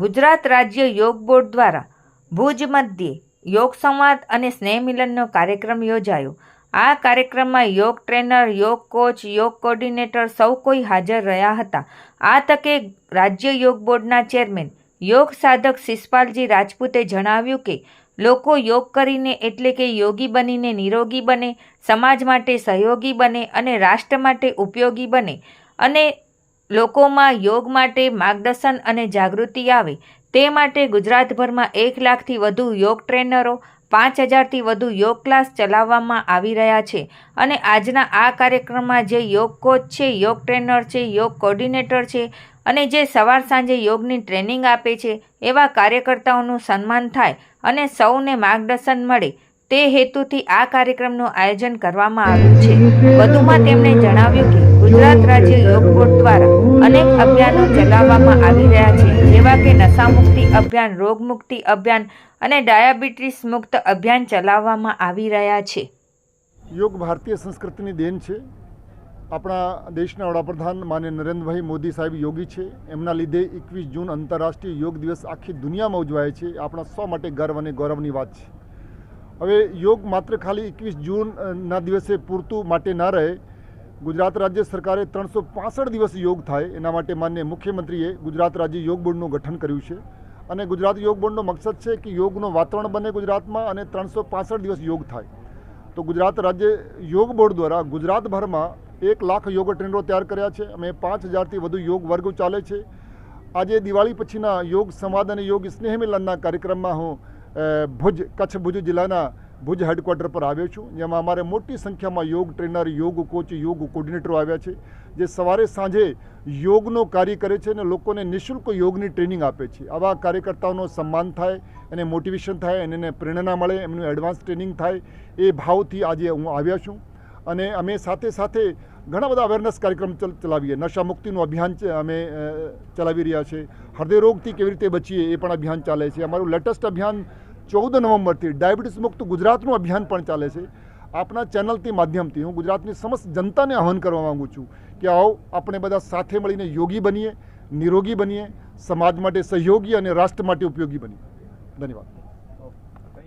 ગુજરાત રાજ્ય યોગ બોર્ડ દ્વારા ભુજ મધ્યે યોગ સંવાદ અને સ્નેહ મિલનનો કાર્યક્રમ યોજાયો. આ કાર્યક્રમમાં યોગ ટ્રેનર, યોગ કોચ, યોગ કોર્ડિનેટર સૌ કોઈ હાજર રહ્યા હતા. આ તકે રાજ્ય યોગ બોર્ડના ચેરમેન યોગ સાધક શિષપાલજી રાજપૂતે જણાવ્યું કે, લોકો યોગ કરીને એટલે કે યોગી બનીને નિરોગી બને, સમાજ માટે સહયોગી બને અને રાષ્ટ્ર માટે ઉપયોગી બને અને લોકોમાં યોગ માટે માર્ગદર્શન અને જાગૃતિ આવે, તે માટે ગુજરાતભરમાં એક લાખથી વધુ યોગ ટ્રેનરો, પાંચ હજારથી વધુ યોગ ક્લાસ ચલાવવામાં આવી રહ્યા છે અને આજના આ કાર્યક્રમમાં જે યોગ કોચ છે, યોગ ટ્રેનર છે, યોગ કોર્ડિનેટર છે અને જે સવાર સાંજે યોગની ટ્રેનિંગ આપે છે, એવા કાર્યકર્તાઓનું સન્માન થાય અને સૌને માર્ગદર્શન મળે. તે હેતુથી આ કાર્યક્રમનું આયોજન કરવામાં આવ્યું છે. વધુમાં તેમણે જણાવ્યું કે ગુજરાત રાજ્ય યોગ બોર્ડ દ્વારા અનેક અભિયાનો ચલાવવામાં આવી રહ્યા છે, જેવા કે નશામુક્તિ અભિયાન, રોગમુક્તિ અભિયાન અને ડાયાબિટીસ મુક્ત અભિયાન ચલાવવામાં આવી રહ્યા છે. યોગ ભારતીય સંસ્કૃતિની દેન છે. આપણા દેશના વડાપ્રધાન માન્ય નરેન્દ્રભાઈ મોદી સાહેબ યોગી છે. એમના લીધે એકવીસ જૂન આંતરરાષ્ટ્રીય યોગ દિવસ આખી દુનિયામાં ઉજવાય છે. આપણા સૌ માટે ગર્વ અને ગૌરવની વાત છે. હવે યોગ માત્ર ખાલી એકવીસ જૂનના દિવસે પૂરતું માટે ના રહે. ગુજરાત રાજ્ય સરકારે ત્રણસો પાસઠ દિવસ યોગ થાય, એના માટે માન્ય મુખ્યમંત્રીએ ગુજરાત રાજ્ય યોગ બોર્ડનું ગઠન કર્યું છે. અને ગુજરાત યોગ બોર્ડનો મકસદ છે કે યોગનું વાતાવરણ બને ગુજરાતમાં અને ત્રણસો પાસઠ દિવસ યોગ થાય. તો ગુજરાત રાજ્ય યોગ બોર્ડ દ્વારા ગુજરાતભરમાં એક લાખ યોગ ટ્રેનરો તૈયાર કર્યા છે. અમે પાંચ હજારથી વધુ યોગ વર્ગો ચાલે છે. આજે દિવાળી પછીના યોગ સંવાદ અને યોગ સ્નેહ મિલનના કાર્યક્રમમાં હું ભુજ, કચ્છ ભુજ જિલ્લાના ભુજ હેડક્વાર્ટર પર આવ્યો છું. જેમાં અમારે મોટી સંખ્યામાં યોગ ટ્રેનર યોગ કોચ યોગ કોર્ડિનેટરો આવ્યા છે, જે સવારે સાંજે યોગનો કાર્ય કરે છે અને લોકોને નિઃશુલ્ક યોગની ટ્રેનિંગ આપે છે. આવા કાર્યકર્તાઓનો સન્માન થાય, એને મોટિવેશન થાય અને એને પ્રેરણા મળે, એમનું એડવાન્સ ટ્રેનિંગ થાય, એ ભાવથી આજે હું આવ્યા છું. અને અમે સાથે સાથે ઘણા બધા અવેરનેસ કાર્યક્રમ ચલ, ચલાવીએ. નશા મુક્તિનું અભિયાન અમે ચલાવી રહ્યા છે. હૃદયરોગથી કેવી રીતે બચીએ એ પણ અભિયાન ચાલે છે. અમારું લેટેસ્ટ અભિયાન ચૌદ નવેમ્બરથી ડાયાબિટીસ મુક્ત ગુજરાતનું અભિયાન પણ ચાલે છે. આપણા ચેનલથી માધ્યમથી હું ગુજરાતની સમસ્ત જનતાને આહવાન કરવા માગું છું કે આવો આપણે બધા સાથે મળીને યોગી બનીએ, નિરોગી બનીએ, સમાજ માટે સહયોગી અને રાષ્ટ્ર માટે ઉપયોગી બનીએ. ધન્યવાદ.